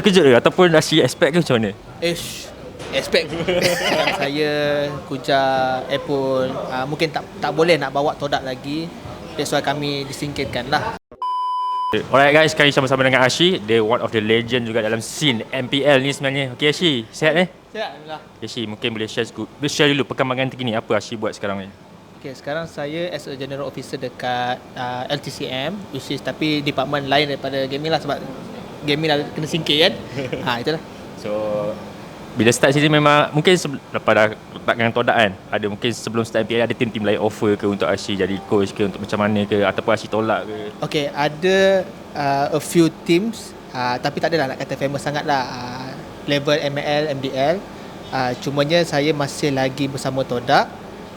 terkejut ke ataupun Ashi expect ke macam mana? Ish, expect saya Kuja Apple uh, mungkin tak tak boleh nak bawa todak lagi. That's why kami disingkirkan lah. Alright guys, sekarang sama-sama dengan Ashi. Dia one of the legend juga dalam scene MPL ni sebenarnya. Okay Ashi, sihat eh? Sihat Alhamdulillah. Okay Ashi, mungkin boleh share, sku- boleh share dulu perkembangan terkini apa Ashi buat sekarang ni. Okay, sekarang saya as a general officer dekat uh, LTCM which is tapi department lain daripada gaming lah sebab gaming dah kena singkir kan. ha itulah. So bila start season memang mungkin se- lepas dah letakkan todak kan? Ada mungkin sebelum start MPL ada tim-tim lain offer ke untuk Ashi jadi coach ke untuk macam mana ke ataupun Ashi tolak ke? Okay, ada uh, a few teams uh, tapi tak adalah nak kata famous sangat lah. Uh, level ML, MDL uh, cumanya saya masih lagi bersama Todak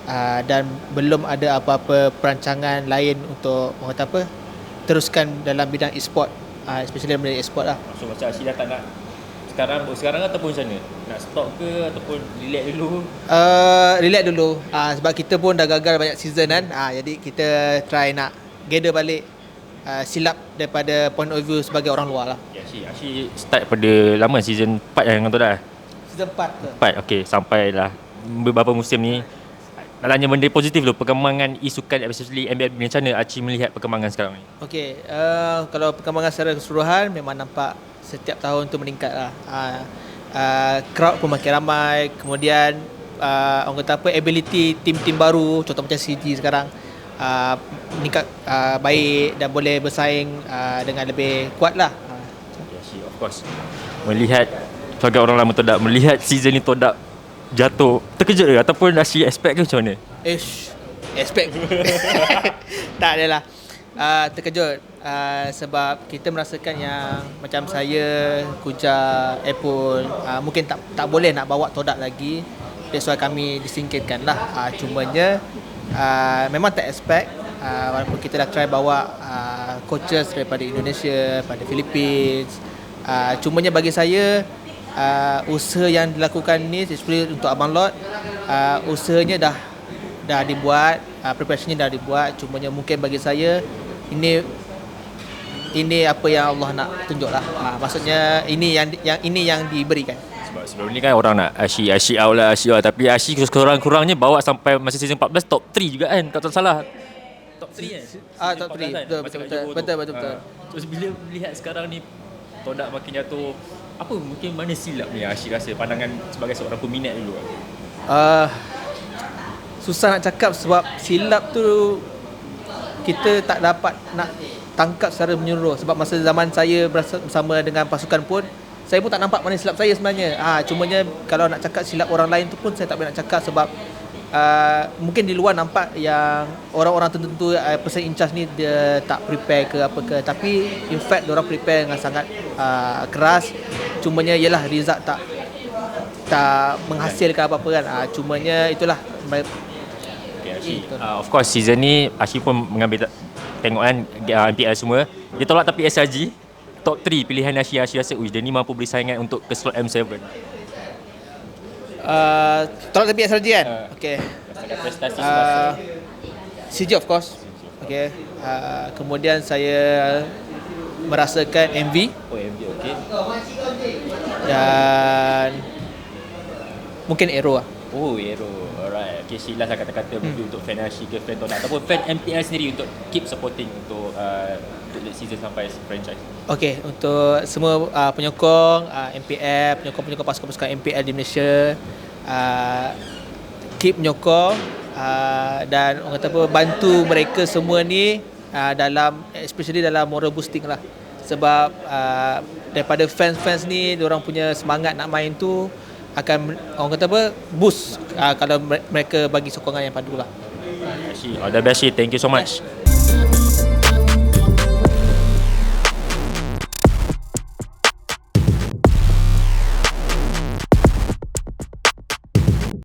uh, dan belum ada apa-apa perancangan lain untuk orang kata apa teruskan dalam bidang e-sport uh, especially bidang e-sport lah. So macam Ashi dah tak nak sekarang sekarang ataupun macam mana? Nak stop ke ataupun relax dulu? Uh, relax dulu. Uh, sebab kita pun dah gagal banyak season kan. Uh, jadi kita try nak gather balik uh, silap daripada point of view sebagai orang luar lah. Ya Ashi, Ashi start pada lama season 4 yang kau dah? season 4 ke? 4 okey. Sampailah. Beberapa musim ni Alanya benda positif dulu perkembangan e-sukan especially MBL macam mana Aci melihat perkembangan sekarang ni? Okey, uh, kalau perkembangan secara keseluruhan memang nampak setiap tahun tu meningkat lah. Uh, uh, crowd pun makin ramai, kemudian uh, orang kata apa, ability tim-tim baru, contoh macam CG sekarang, uh, meningkat uh, baik dan boleh bersaing uh, dengan lebih kuat lah. Uh, Aci of course Melihat sebagai orang lama Todak Melihat season ni Todak jatuh Terkejut ke ataupun Aci expect ke macam mana? Ish, expect. tak adalah. Uh, terkejut uh, sebab kita merasakan yang macam saya Kuja Apple uh, mungkin tak tak boleh nak bawa todak lagi that's why kami disingkirkan lah uh, cumanya uh, memang tak expect uh, walaupun kita dah try bawa uh, coaches daripada Indonesia daripada Philippines uh, cumanya bagi saya uh, usaha yang dilakukan ni especially untuk Abang Lot uh, usahanya dah dah dibuat uh, preparationnya dah dibuat. Cumanya mungkin bagi saya ini ini apa yang Allah nak tunjuk lah uh, maksudnya ini yang yang ini yang diberikan. Sebab sebelum ni kan orang nak Ashi Ashi out lah Ashi out Tapi Ashi kurang-kurangnya bawa sampai masa season 14 top 3 juga kan? Kalau tak salah. Top 3 kan? Ah top 3 betul betul betul betul betul, betul. Terus bila melihat sekarang ni Todak makin jatuh Apa mungkin mana silap ni Ashi rasa Pandangan sebagai seorang peminat dulu Uh, susah nak cakap sebab silap tu kita tak dapat nak tangkap secara menyeluruh sebab masa zaman saya bersama dengan pasukan pun saya pun tak nampak mana silap saya sebenarnya. Ah cumanya kalau nak cakap silap orang lain tu pun saya tak boleh nak cakap sebab uh, mungkin di luar nampak yang orang-orang tertentu uh, person in charge ni dia tak prepare ke apa ke tapi in fact orang prepare dengan sangat uh, keras cumanya ialah result tak tak menghasilkan apa-apa kan. Ah cumanya itulah Okay. Uh, of course season ni Ashi pun mengambil tengok kan uh, MPL semua. Dia tolak tapi SRG top 3 pilihan Ashi Ashi rasa uish dia ni mampu beri saingan untuk ke slot M7. Uh, tolak tapi SRG kan. Okey. Berdasarkan prestasi Uh. CG of course. Okey. Uh, kemudian saya merasakan MV Oh MJ okey. dan mungkin Aero lah. Oh Aero Alright Okay Sheila saya kata-kata hmm. Untuk fan Ashi ke fan Tonak Ataupun fan MPL sendiri Untuk keep supporting Untuk uh, late season sampai franchise Okey, untuk semua uh, penyokong uh, MPL, penyokong-penyokong pasukan-pasukan MPL di Malaysia uh, keep menyokong uh, dan orang kata apa bantu mereka semua ni uh, dalam especially dalam moral boosting lah. Sebab uh, daripada fans-fans ni orang punya semangat nak main tu akan orang kata apa boost uh, kalau mere- mereka bagi sokongan yang padu lah. Ashi All the best Thank you so much